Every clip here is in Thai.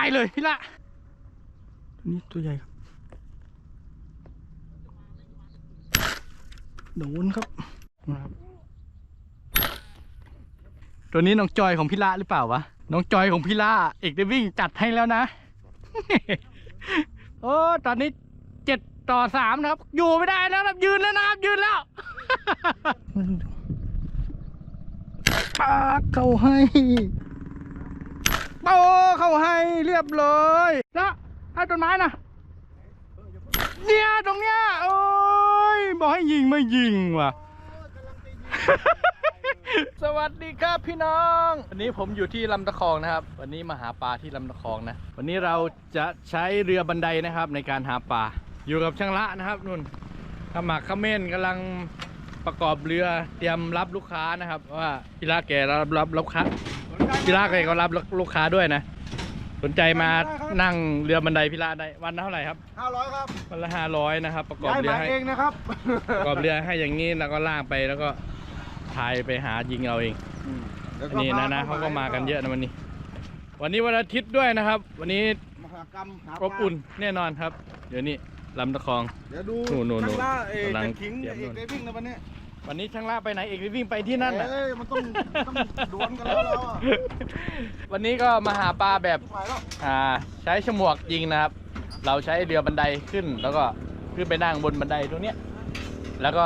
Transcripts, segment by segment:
ายเลยพี่ละตัวนี้ตัวใหญ่ครับ โดนครับนะครับตัวนี้น้องจอยของพี่ละหรือเปล่าวะ น้องจอยของพี่ละเอกได้วิ่งจัดให้แล้วนะ โอ้ตอนนี้เจ็ดต่อสามนะครับ อยู่ไม่ได้แล้วครับยืนแล้วนะครับ ยืนแล้วปากเข้าให้ โป้เข้าให้เรียบร้อยแล้วให้ต้นไม้นะเนี่ยตรงเนี้ยโอ้ยบอกให้ยิงไม่ยิงว่ะ สวัสดีครับพี่น้อง วันนี้ผมอยู่ที่ลำตะคองนะครับ วันนี้มาหาปลาที่ลำตะคองนะ วันนี้เราจะใช้เรือบันไดนะครับในการหาปลา อยู่กับช่างละนะครับนุ่นขมักเขม้นกำลังประกอบเรือเตรียมรับลูกค้านะครับ ว่าพี่ละแกรับรับลูกค้า พี่ละแกก็รับลูกค้าด้วยนะ สนใจมานั่งเรือบันไดพี่ละได้วันละเท่าไหร่ครับห้าร้อยครับวันละห้าร้อยนะครับ ประกอบย้ายเรือมาให้เองนะครับประกอบเรือให้อย่างนี้แล้วก็ลากไปแล้วก็พายไปหายิงเอาเองแล้วอันนี้นะนะเขาก็มากันเยอะนะวันนี้ วันนี้วันอาทิตย์ด้วยนะครับ วันนี้มหากรรมหาอบอุ่นแน่นอนครับ เดี๋ยวนี้ลำตะคองเดี๋ยวดูนู่นๆๆข้างล่างเอกกำลังจะทิ้งเตรียมเอกนู่นได้ วิ่งนะวันนี้วันนี้ช่างล่าไปไหนเอกไปวิ่งไปที่นั่นน่ะ เอ้ยมันต้องต้องดวลกันแล้วเราอะวันนี้ก็มาหาปลาแบบไม่ไหวแล้วอ่าใช้ฉมวกยิงนะครับ เราใช้เรือบันไดขึ้น แล้วก็ขึ้นไปนั่งบนบันไดตรงเนี้ย แล้วก็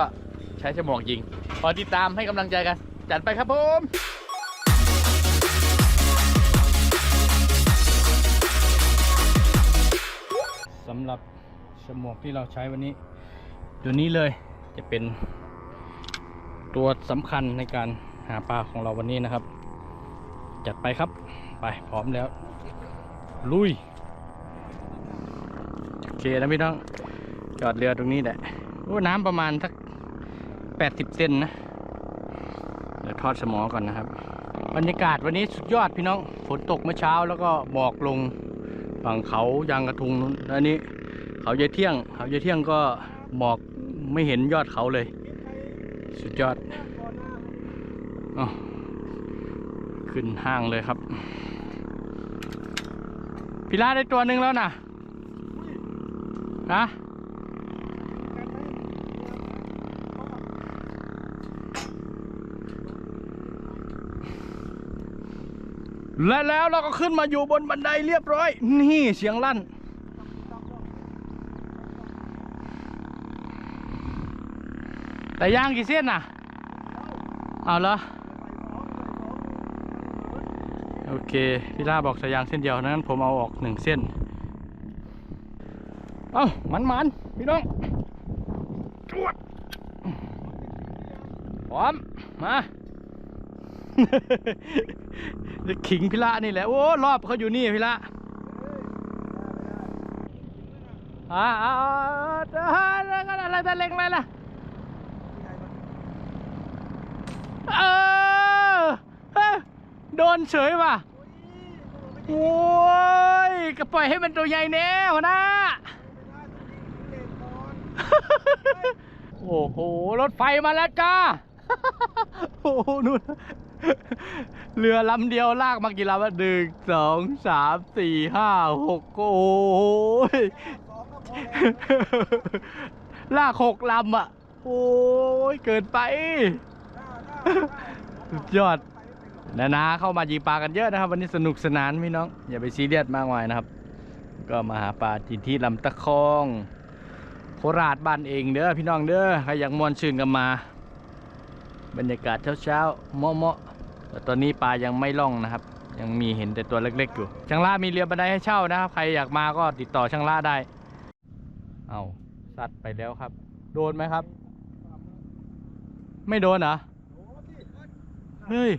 ใช้ฉมวกยิงพอติดตามให้กำลังใจกัน จัดไปครับผม สำหรับฉมวกที่เราใช้วันนี้ ตัวนี้เลยจะเป็น ตัวสำคัญในการหาปลาของเราวันนี้นะครับ จัดไปครับ ไปพร้อมแล้ว ลุย โอเคนะพี่น้องจอดเรือตรงนี้แหละน้ำประมาณสักแปดสิบเซนนะ เดี๋ยวทอดสมอก่อนนะครับ บรรยากาศวันนี้สุดยอดพี่น้อง ฝนตกเมื่อเช้าแล้วก็หมอกลงฝั่งเขายางกระทุงนู้นแล้วอันนี้ เขาเยเที่ยง เขาเยเที่ยงก็หมอกไม่เห็นยอดเขาเลย สุดยอดอขึ้นห้างเลยครับพิล่าได้ตัวหนึ่งแล้วนะนะและแล้วเราก็ขึ้นมาอยู่บนบันไดเรียบร้อย นี่เสียงลั่น แต่ย่างกี่เส้นน่ะ เอาเหรอโอเค พี่ล่าบอกสายยางเส้นเดียวนั้นผมเอาออกหนึ่งเส้น เอ้ามันมันๆพี่น้องจวดพร้อม มาจะขิงพี่ละนี่แหละ โอ้ รอบเขาอยู่นี่พี่ละอ่าอ่าอ่าอะไรกันอะไรตะเล็งอะไรล่ะ เออเฮ้ย โดนเฉยว่ะโอ้ยก็ปล่อยให้มันตัวใหญ่แน่หัวหน้าโอ้โห รถไฟมาแล้วจ้า โอ้โหนู่นเรือลำเดียวลากมากี่ลำวะหนึ่งสองสามสี่ห้าหกโอ้ยลากหกลำอะ โอ้ยเกินไป สุดยอด นะนะเข้ามายิงปลากันเยอะนะครับ วันนี้สนุกสนานพี่น้อง อย่าไปซีเรียสมากมายนะครับ ก็มาหาปลาจีที่ลำตะคองโคราชบ้านเองเด้อพี่น้องเด้อใครอยากมวนชื่นกันมา บรรยากาศเช้าๆเมาะๆแต่ตอนนี้ปลายังไม่ล่องนะครับ ยังมีเห็นแต่ตัวเล็กๆอยู่ช่างล่ามีเรือบันไดให้เช่านะครับ ใครอยากมาก็ติดต่อช่างล่าได้ เอาสัตว์ไปแล้วครับ โดนไหมครับ ไม่โดนเหรอเฮ้ย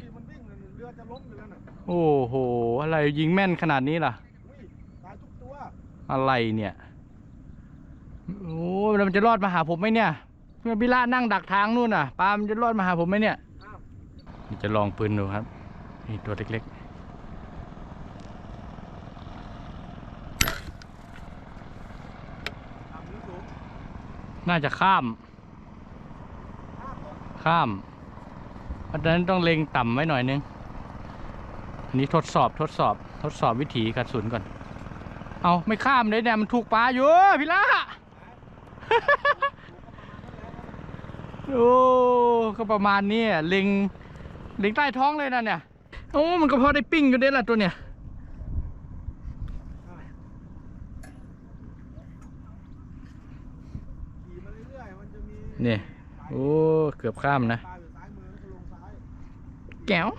รือจะล้มอยู่แล้วน่ะโอ้โห อะไรยิงแม่นขนาดนี้ล่ะ อุ้ยตายทุกตัวอะไรเนี่ย โอ้แล้วมันจะรอดมาหาผมไหมเนี่ย เพื่อนพิล่านั่งดักทางนู่นน่ะปลามันจะรอดมาหาผมไหมเนี่ยอ้าวนี่จะลองปืนดูครับ นี่ตัวเล็กๆต่ำหรือสูงน่าจะข้ามข้าม เพราะฉะนั้นต้องเล็งต่ำไว้หน่อยนึงอั นนี้ทดสอบทดสอบทดสอบวิถีกระสุนก่อน เอาไม่ข้ามเลยเนี่ยมันถูกปลาอยู่พี่ละโอ้ก็ประมาณนี้เล็งเล็งใต้ท้องเลยนะเนี่ยโอ้มันก็พอได้ปิ้งอยู่เด้ละตัวเนี่ยเรื่ยโอ้ เกือบข้ามนะ แก้ว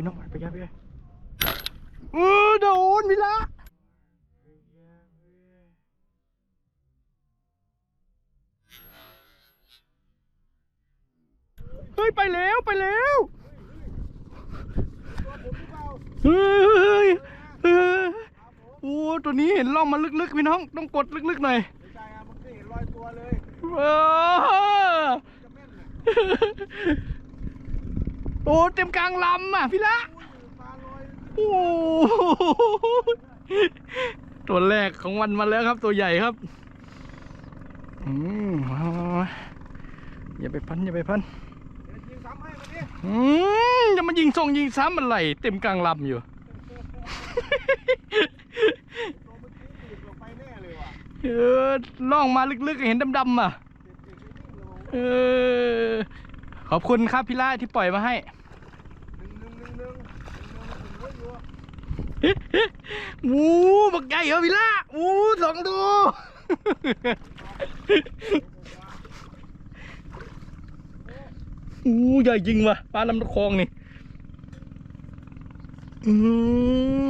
พี่น้องไปยับไปยับเออโดนพี่ละเฮ้ยไปแล้วไปแล้วตัวผมหรือเปล่าเฮ้ยเฮ้ยโอ้ตัวนี้เห็นล่องมาลึกๆพี่น้องต้องกดลึกๆหน่อยไม่ใช่อะมันก็เห็นรอยตัวเลยเออจะแม่นน่ะ โอ้เต็มกลางลำอะพี่ละโอ้ตัวแรกของวันมาแล้วครับ ตัวใหญ่ครับอืมอย่าไปพันอย่าไปพันอืมจะมายิงส่งยิงซ้ำอะไรเต็มกลางลำอยู่เออล่องมาลึกๆเห็นดำๆอะเออขอบคุณครับพี่ล่าที่ปล่อยมาให้นึ่งหนึ่งหนึ่งหนึ่งหนึ่งหนึ่งหนึ่งอยู่ หมูบักใหญ่เหรอพี่ล่าหมูสองตัวโอ้ใหญ่จริงว่ะปลาลำตะคองนี่อื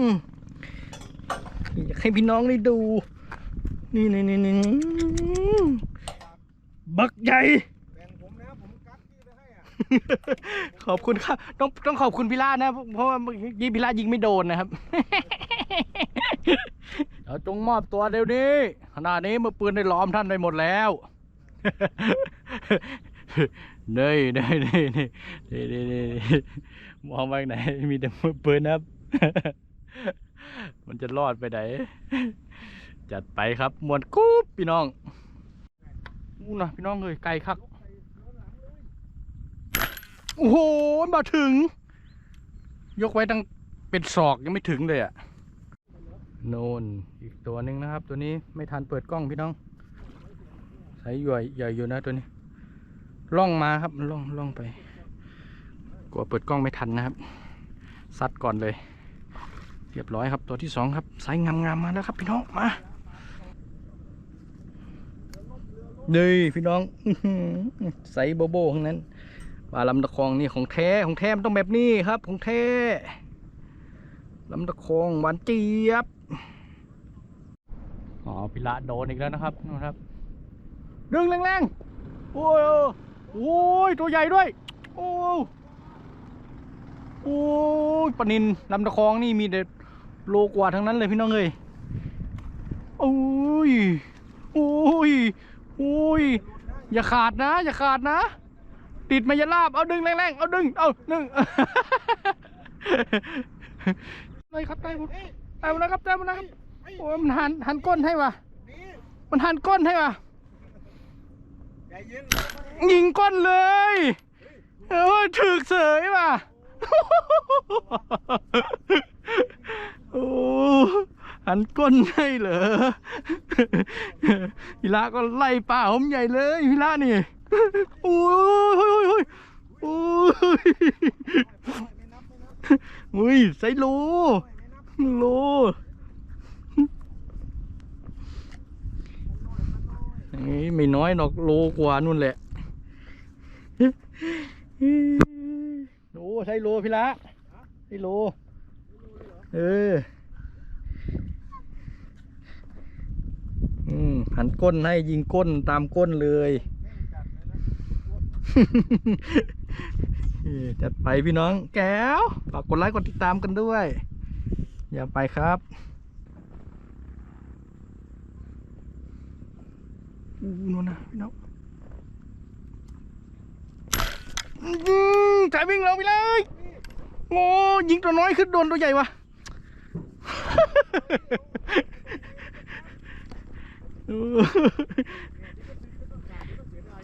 มอยากให้พี่น้องได้ดู นี่นี่นี่นี่บักใหญ่ ขอบคุณครับ ต้องต้องขอบคุณพี่ล่านะ เพราะว่าเมื่อกี้พี่ล่ายิงไม่โดนนะครับเราจงมอบตัวเดี๋ยวนี้ขณะนี้มือปืนได้ล้อมท่านไปหมดแล้วเน่ยเน่ยเน่ยเน่ยเน่ยเน่ยเน่ยมองไปไหน มีแต่มือปืนนะครับ มันจะรอดไปไหน จัดไปครับมวนกุ๊บพี่น้องอู้นะพี่น้องเลยไกลคัก โอ้โหมาถึง ยกไว้ตั้งเป็นศอกยังไม่ถึงเลยอะ่ะโนนอีกตัวหนึ่งนะครับ ตัวนี้ไม่ทันเปิดกล้องพี่น้องใส่ใหญ่ใหญ่อยู่นะตัวนี้ ล่องมาครับล่องล่องไปกลัวเปิดกล้องไม่ทันนะครับซัดก่อนเลยเรียบร้อยครับตัวที่สองครับสายงามๆมาแล้วครับ พี่น้องมานี่พี่น้องใส่โบโบทั้งนั้น ปลาลำตะคองนี่ของแท้ของแท้มันต้องแบบนี้ครับของแท้ลำตะคองหวานเจี๊ยบอ๋อพิละโดนอีกแล้วนะครับนะครับ ดึงแรงๆโอ้ยโอ้ยตัวใหญ่ด้วย โอ้โอ้ยปลานินลำตะคองนี่มีเด็ดโลกว่าทั้งนั้นเลยพี่น้องเอ้ยโอ้ยโอ้ยโอ้ยอย่าขาดนะ อย่าขาดนะ ติดมายาลาบเอาดึงแรงๆเอาดึงเอาดึงเลยครับได้หมดได้หมดแล้วครับได้หมดแล้วครับโอ้มันหันหันก้นให้วะมันหันก้นให้วะยิงก้นเลยเออถึกเสยว่ะโอ้หันก้นให้เหรอพิละก็ไล่ป่าผมใหญ่เลยพิละนี่ โอ้ยโอ้ยไม่นับไม่นับอุ้ยไซโลไม่นับโลนี่ไม่น้อยหรอกโลกว่านู่นแหละ โอ้ใช่โลพี่ละใช่โล เออ อืมหันก้นให้ยิงก้นตามก้นเลย จัดไปพี่น้องแก้วฝากกดไลค์กดติดตามกันด้วย อย่าไปครับอู้นู่นนะพี่น้องจ่ายวิ่งเราไปเลยโง่ยิงตัวน้อยขึ้นโดนตัวใหญ่วะ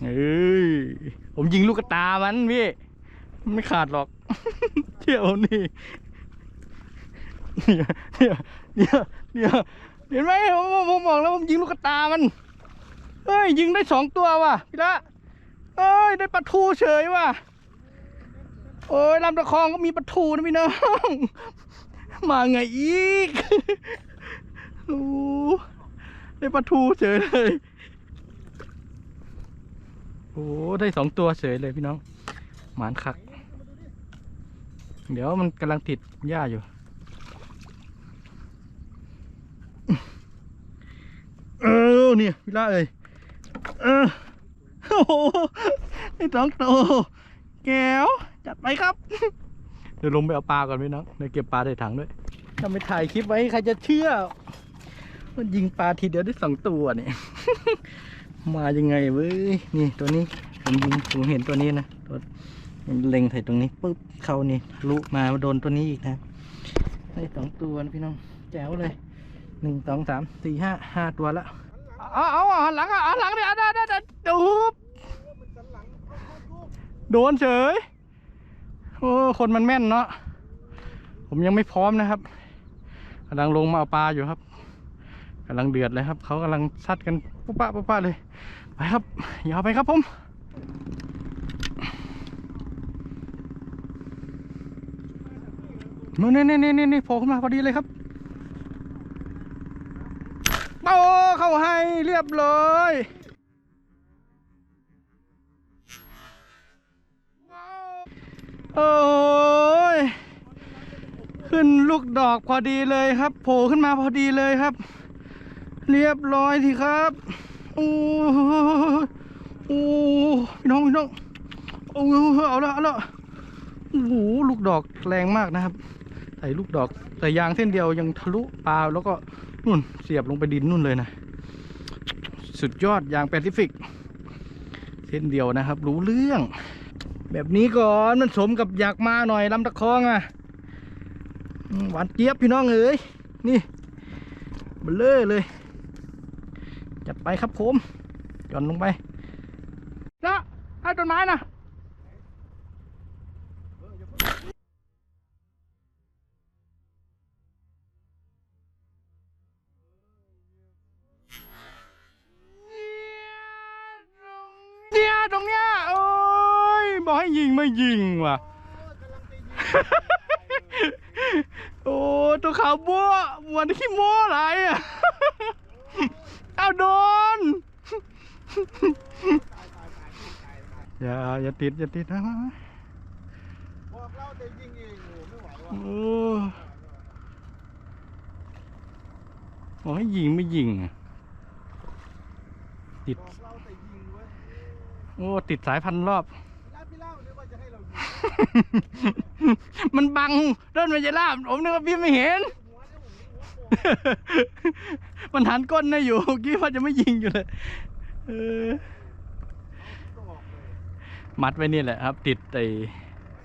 เอ้ย ผมยิงลูกกตามันพี่ไม่ขาดหรอกเที่ยวนี่เนี่ยเนี่ยเนี่ยเนี่ยเห็นไหมผมผมมบอกแล้วผมยิงลูกกตามันเอ้ยยิงได้สองตัวว่ะพี่ละเอ้ยได้ปลาทูเฉยว่ะโอ้ยลำตะคองก็มีปลาทูนะพี่น้องมาไงอีกโอ้ได้ปลาทูเฉยเลย โอ้ได้สองตัวเฉยเลยพี่น้อง หมานคัก เดี๋ยวมันกำลังติดหญ้าอยู่เออเนี่ยพี่ล่าเอ้ยเออโอ้โหไอ้สองตัวแก้วจัดไปครับ เดี๋ยวลงไปเอาปลาก่อนพี่น้องเดี๋ยวเก็บปลาใส่ถังด้วยถ้าไม่ถ่ายคลิปไว้ใครจะเชื่อ มันยิงปลาทีเดียวได้สองตัวเนี่ย มายังไงเว้ยนี่ตัวนี้ผมยิงผมเห็นตัวนี้นะตัวเล็งใส่ตรงนี้ปุ๊บเข้านี่ลุมาโดนตัวนี้อีกนะได้สองตัวนะพี่น้องแจ๋วเลยหนึ่งสองสามสี่ห้าห้าตัวแล้วเอาเอาหันหลังอะหันหลังเนี่ยได้ได้ได้ดูโดนเฉยโอ้คนมันแม่นเนาะผมยังไม่พร้อมนะครับกำลังลงมาเอาปลาอยู่ครับกำลังเดือดเลยครับเขากำลังซัดกัน ปุ๊บปะปุ๊บปะเลย ไปครับยาวไปครับผมนู่นนี่นี่นี่นี่โผล่ขึ้นมาพอดีเลยครับโอ้เข้าให้เรียบร้อยโอ้ย ขึ้นลูกดอกพอดีเลยครับ โผล่ขึ้นมาพอดีเลยครับ เรียบร้อยทีครับโอ้โอ้พี่น้องพี่น้องโอ้เอาละเอาละโอ้โหลูกดอกแรงมากนะครับใส่ลูกดอกใส่ยางเส้นเดียวยังทะลุปลาแล้วก็นู่นเสียบลงไปดินนู่นเลยนะ สุดยอดยางแปซิฟิก เส้นเดียวนะครับ รู้เรื่อง แบบนี้ก่อนมันสมกับอยากมาหน่อยลำตะคองอะหวานเจี๊ยบพี่น้องเอ๋ยนี่เบลเลอเลย จัดไปครับผมหย่อนลงไปแล้วให้ต้นไม้นะเนี่ยตรงเนี้ยโอ้ยบอกให้ยิงไม่ยิงว่ะโอ้ตัวขาวบัวเหมือนขี้โม้อะไรอะ เอาโดน อย่าอย่าติดอย่าติดนะบอกเราแต่ยิงเองไม่ไหวว่ะโอ้บอกให้ยิงไม่ยิงติดโอ้ติดสายพันรอบมันบังเริ่มมันจะลาบผมนึกว่าพี่ไม่เห็น มันหันก้นนะอยู่เมื่อกี้ว่าจะไม่ยิงอยู่เลยเออมัดไว้นี่แหละครับ ติดไอ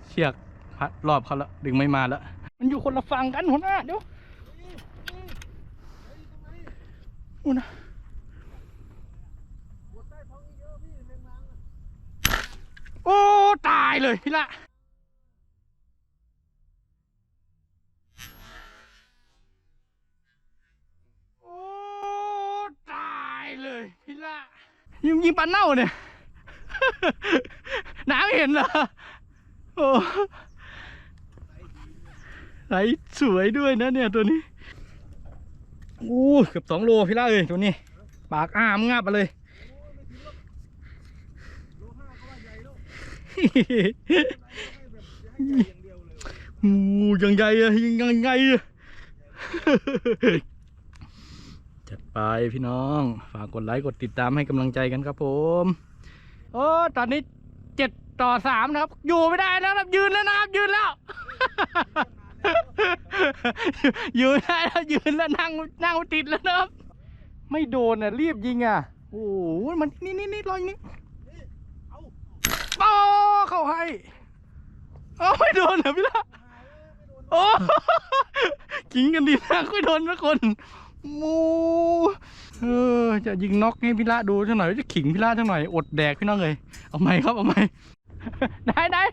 เชือกพัดรอบเขาแล้วดึงไม่มาแล้ว มันอยู่คนละฝั่งกันหัวหน้าเดี๋ยวนู่นนะหัวใต้ท้องเยอะพี่แมงมันะโอ้ ตายเลยพี่ละ เลยพี่ละยิงยิงปลาเน่าเนี่ย น้ำเห็นเหรอโอ้ไหลสวยด้วยนะเนี่ยตัวนี้โอ้เกือบสองโลพี่ละเอ้ยตัวนี้ ปากอ้ามงับมาเลยโลห้าก็ว่าใหญ่แล้วให้แบบจะให้ใหญ่อย่างเดียวเลยโอ้ยังไงอะยังไงอะ จัดไปพี่น้อง ฝากกดไลค์กดติดตามให้กำลังใจกันครับผม โอ้ตอนนี้เจ็ดต่อสามนะครับ อยู่ไม่ได้แล้วครับยืนแล้วนะครับยืนแล้ว ยืนได้แล้วยืนแล้วนั่งนั่งติดแล้วนะครับ ไม่โดนอะรีบยิงอะ โอ้โหมันนี่นี่นี่รอยนี่เอาโอ้เข้าให้เอ้าไม่โดนเหรอพี่ละโอ้ขิงกันดีนะไม่โดนนะคน มูเออจะยิงน็อกให้พี่ละดูสักหน่อยจะขิงพี่ละสักหน่อยอดแดกพี่น้องเลยเอาไหมครับเอาไหมได้ได้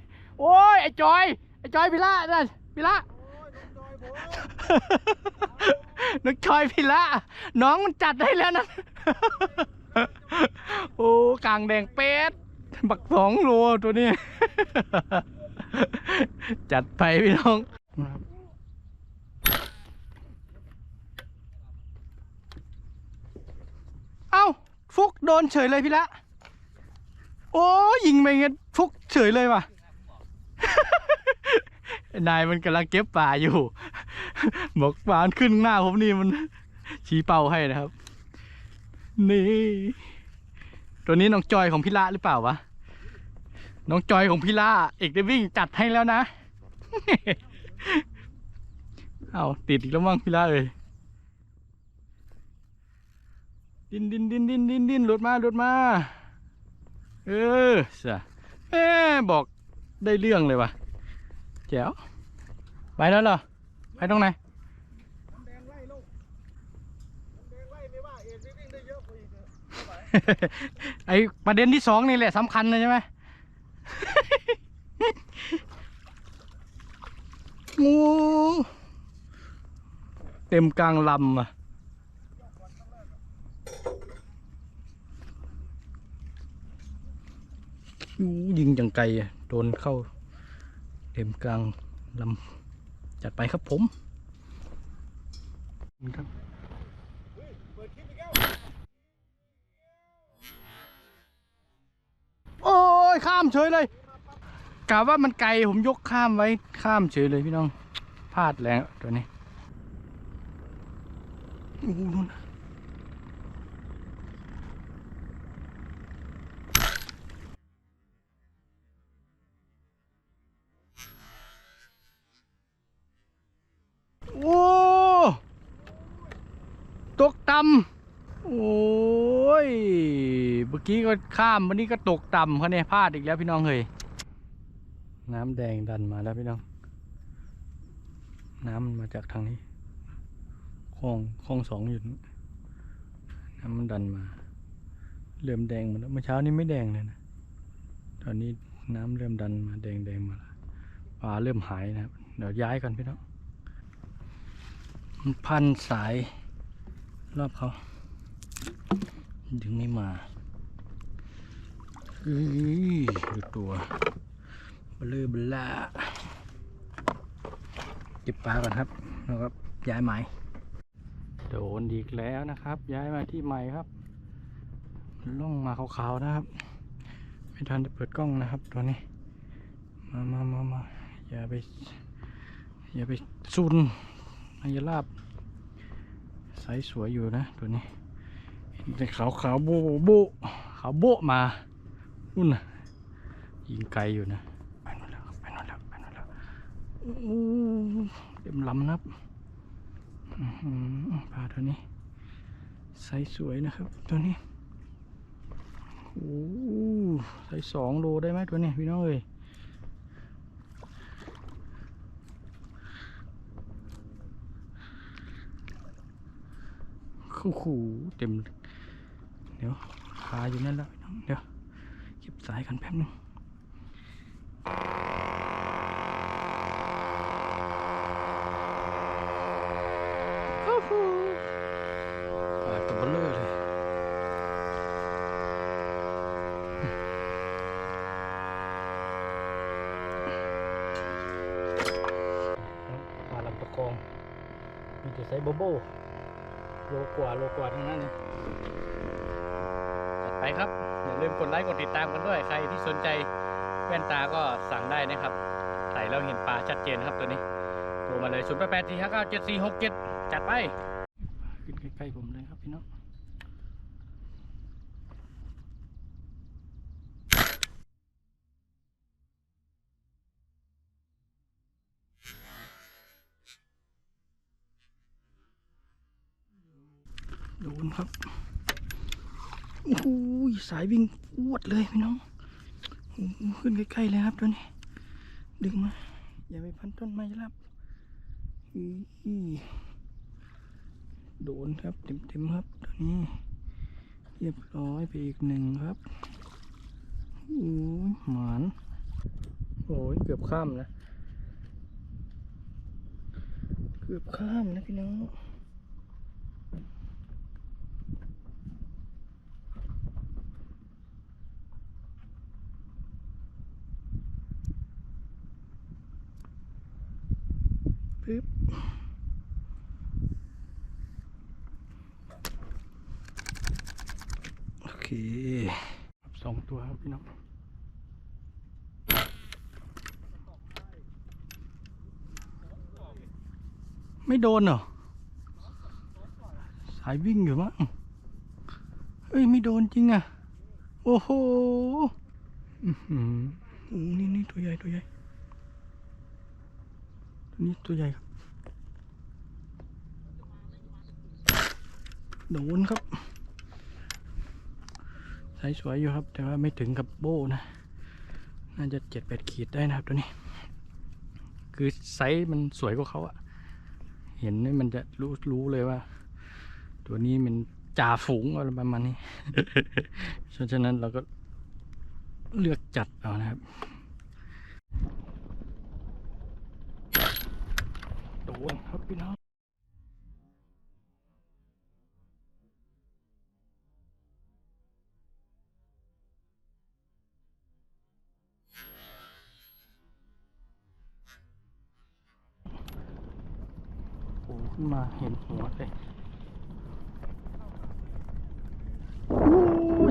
โอ้ยไอ้จอยไอ้จอยพี่ละนั่นพี่ละน้องชอยพี่ละน้องมันจัดให้แล้วนะโอ้กลางแดงเป็ดบักสองโลตัวนี้ จัดไปพี่น้อง เอ้าฟุกโดนเฉยเลยพี่ละ โอ้ยิงไปเงี้ยฟุกเฉยเลยว่ะ นายมันกำลังเก็บป่าอยู่ บอกปานขึ้นหน้าผมนี่มันชี้เป้าให้นะครับ นี่ ตัวนี้น้องจอยของพี่ละหรือเปล่าวะ น้องจอยของพี่ละเอกได้วิ่งจัดให้แล้วนะ เอาติดอีกแล้วมั้งพี่ละเอ้ย ดินดินดินดินดินดินหลุดมาหลุดมา เออเสียแม่บอกได้เรื่องเลยวะแจ๋วไปแล้วเหรอ ไปตรงไหนน้ำแดงไล่ลูกน้ำแดงไล่ไม่ว่าเอกวิ่งได้เยอะกว่าอีกเนอะไอประเด็นที่สองนี่แหละสำคัญเลยใช่ไหมงูเต็มกลางลำอะ ยิงจังไกลอะโดนเข้าเต็มกลางลำจัดไปครับผมครับเฮ้ยเปิดคลิปอีกแล้วโอ้ยข้ามเฉยเลยกะว่ามันไกลผมยกข้ามไว้ข้ามเฉยเลยพี่น้องพลาดแล้วตัวนี้อู้นู่น ต่ำโอ้ย เมื่อกี้ก็ข้ามวันนี้ก็ตกต่ำเขาเนี่ยพลาดอีกแล้วพี่น้องเฮ้ย น้ำแดงดันมาแล้วพี่น้อง น้ำมันมาจากทางนี้คลองคลองสองอยู่นู้นน้ำมันดันมา เริ่มแดงหมดแล้วเมื่อเช้านี้ไม่แดงเลยนะ ตอนนี้น้ำเริ่มดันมาแดงแดงมาแล้วปลาเริ่มหายนะครับ เดี๋ยวย้ายกันพี่น้องมันพันสาย รอบเขาดึงไม่มาเฮ้ยดูตัวเบลอบลาเก็บปลาก่อนครับ แล้วก็ย้ายไม้โดนอีกแล้วนะครับ ย้ายมาที่ใหม่ครับล่องมาขาวๆนะครับ ไม่ทันได้เปิดกล้องนะครับ ตัวนี้ มามามามาอย่าไป อย่าไปซุนอย่าลาบ ใสสวยอยู่นะตัวนี้เห็นแต่ขาวขาวโบโบขาวโบมานู่นนะยิงไกลอยู่นะไปนู่นแล้วไปนู่นแล้วไปนู่นแล้วอู้เต็มลำนับปลาตัวนี้ไซส์สวยนะครับ ตัวนี้โอ้ไซส์สองโลได้ไหมตัวนี้พี่น้องเอ้ย โอ้โหเต็ม เดี๋ยวคาอยู่นั่นแล้ว เดี๋ยวเก็บสายกันแป๊บนึงโอ้โหปลาตัวเบลอเลยปลาลำตะคอง มีแต่ไซส์โบโบ โล กว่าโลกว่าทั้งนั้นเลยจัดไปครับ อย่าลืมกดไลค์กดติดตามกันด้วย ใครที่สนใจแว่นตาก็สั่งได้นะครับ ใส่แล้วเห็นปลาชัดเจนครับตัวนี้โทรมาเลย0 8 8 4 5 9 7 4 6 7จัดไป ขึ้นใกล้ๆผมเลยครับพี่น้อง สายวิ่งอวดเลยพี่น้องขึ้นใกล้ๆเลยครับตัวนี้ ดึงมา อย่าไปพันต้นไม้ครับโดนครับเต็มๆครับตัวนี้เรียบร้อยไปอีกหนึ่งครับโอ้ยหมานโอ้ยเกือบข้ามนะ เกือบข้ามนะพี่น้อง เคครับสองตัวครับพี่น้องไม่โดนเหรอ สายวิ่งอยู่มั้งเฮ้ย ไม่โดนจริงอะ โอ้โหอื้อหือโอ้นี่นี่ตัวใหญ่ ตัวใหญ่ ตัวนี้ตัวใหญ่ครับ โดนครับ ไซสายสวยอยู่ครับ แต่ว่าไม่ถึงกับโบ้นะ น่าจะเจ็ดแปดขีดได้นะครับตัวนี้ คือไซส์มันสวยกว่าเขาอะเห็นนี่มันจะรู้รู้เลยว่า ตัวนี้มันจ่าฝูงอะไรประมาณนี้ เพราะฉะนั้นเราก็เลือกจัดเอานะครับ โดนครับพี่น้อง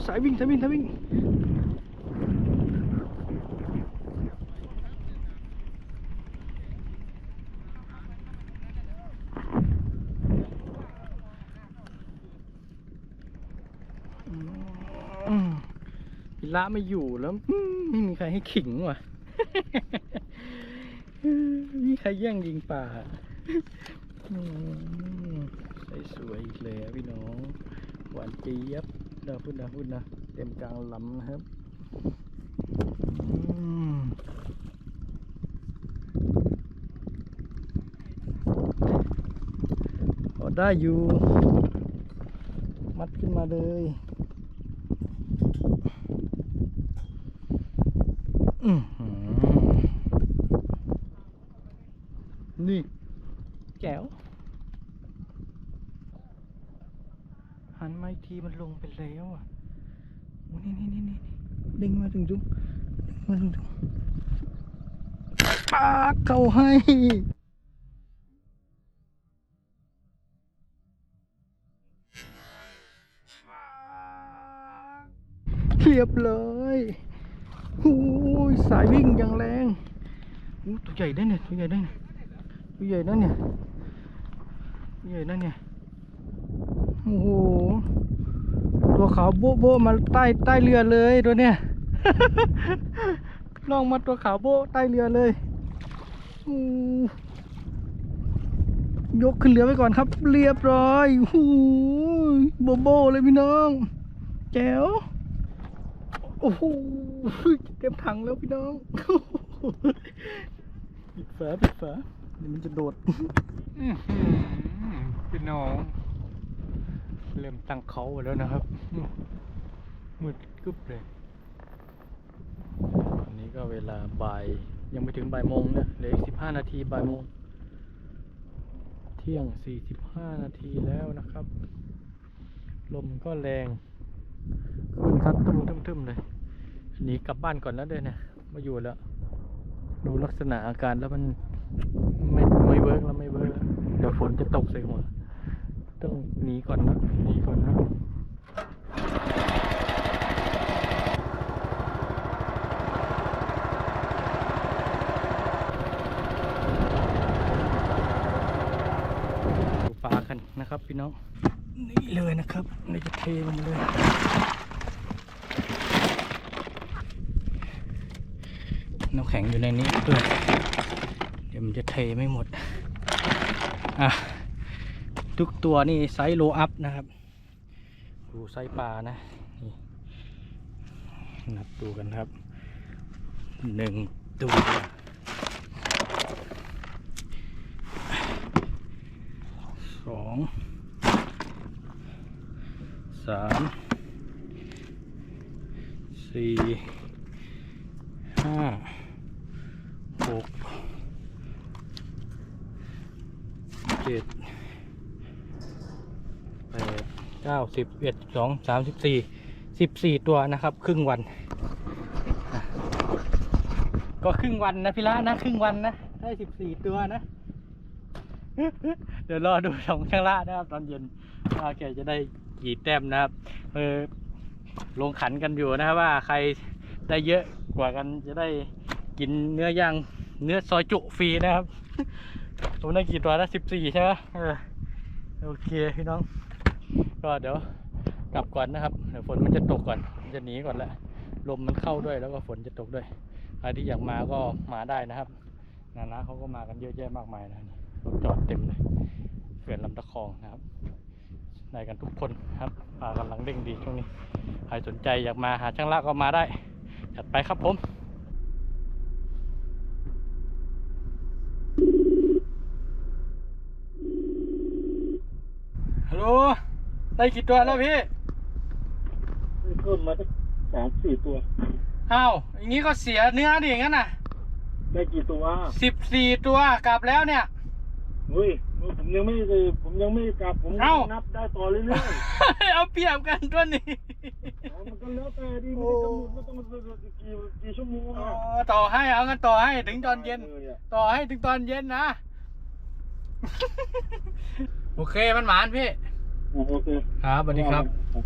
สายวิ่งสายวิ่งสายวิ่งพิละไม่อยู่แล้วไม่มีใครให้ขิงว่ะมีใครแย่งยิงป่าสวยๆอีกเลยพี่น้อง หวานเจี๊ยบ เดาพูดนะพูดนนะเต็มกลางลำนะครับอืมพอได้อยู่ มัดขึ้นมาเลยนี่แจ๋ว หันมาอีกทีมันลงไปแล้วอะโอ้นี่นี่นี่นี่ดึงมาถึงจุงดึงมาถึงจุงปากเขาให้เรียบเลยโอ้ยสายวิ่งอย่างแรงอู้ตัวใหญ่ได้เนี่ยตัวใหญ่ได้เนี่ยตัวใหญ่นั่นเนี่ยตัวใหญ่นั่นเนี่ย โอ้โห ตัวขาวโบ๊ะโบ๊ะมาใต้ใต้เรือเลยตัวเนี้ยลองมาตัวขาวโบ๊ะใต้เรือเลยยกขึ้นเรือไว้ก่อนครับ เรียบร้อยโอ้โหโบโบเลยพี่น้อง แจ๋ว โอ้โหเต็มถังแล้วพี่น้องปิดฝาปิดฝาเดี๋ยวมันจะโดดพี่น้อง เริ่มตั้งเขาแล้วนะครับ มืดกึบเลยอันนี้ก็เวลาบ่าย ยังไม่ถึงบ่ายโมงนะเหลืออีกสิบห้านาทีบ่ายโมง เที่ยงสี่สิบห้านาทีแล้วนะครับ ลมก็แรงขึ้นซัดตุ้มตุ้มตุ้มเลยหนีกลับบ้านก่อนแล้วด้อนะมาอยู่แล้ว ดูลักษณะอาการแล้วมันไม่ไม่เวิร์กแล้วไม่เวิร์กเดี๋ยวฝนจะตกใส่หัว ต้องหนีก่อนนะหนีก่อนนะดูปลากันนะครับพี่น้อง นี่เลยนะครับนี่จะเทลงมาเลยน้ำแข็งอยู่ในนี้ด้วย เดี๋ยวมันจะเทไม่หมด อะ ทุกตัวนี่ไซส์โลอัพนะครับดูไซส์ปลานะนี่นับดูกันครับหนึ่งตัวสองสามสี่ห้าหกเเจ็ดแปด เก้าสิบเอ็ดสองสามสิบสี่สิบสี่ตัวนะครับ ครึ่งวัน ก็ครึ่งวันนะพี่ละนะ ครึ่งวันนะ ได้สิบสี่ตัวนะ เดี๋ยวรอดูของช่างละนะครับ ตอนเย็นว่าแกจะได้กี่แต้มนะครับ เออลงขันกันอยู่นะครับว่าใครได้เยอะกว่ากันจะได้กินเนื้อย่างเนื้อซอยจุฟรีนะครับผมได้กี่ตัวนะสิบสี่ใช่ไหมเออโอเคพี่น้อง ก็เดี๋ยวกลับก่อนนะครับเดี๋ยวฝนมันจะตกก่อนจะหนีก่อนละลมมันเข้าด้วยแล้วก็ฝนจะตกด้วยใครที่อยากมาก็มาได้นะครับนานาเขาก็มากันเยอะแยะมากมายนะรถจอดเต็มเลยเขื่อนลำตะคองนะครับได้กันทุกคนครับปลากำลังเด้งดีช่วงนี้ใครสนใจอยากมาหาช่างละก็มาได้จัดไปครับผม ฮัลโหล ได้กี่ตัวแล้วพี่เพิ่มมาสักสามสี่ตัว อ้าวอย่างนี้ก็เสียเนื้อดิอย่างนั้นน่ะได้กี่ตัวสิบสี่ตัวกลับแล้วเนี่ยเฮ้ยผมยังไม่ได้ผมยังไม่กลับผมเอ้านับได้ต่อเรื่อยเอาเปรียบกันตัวนี้ๆอ๋อมันก็แล้วแต่ดิไม่ได้กำหนดว่าต้องกี่กี่ชั่วโมงอ๋อะอต่อให้เอากันต่อให้ถึงตอนเย็นออต่อให้ถึงตอนเย็นนะ โอเคมันหมานพี่ โอเคครับสวัสดีครับ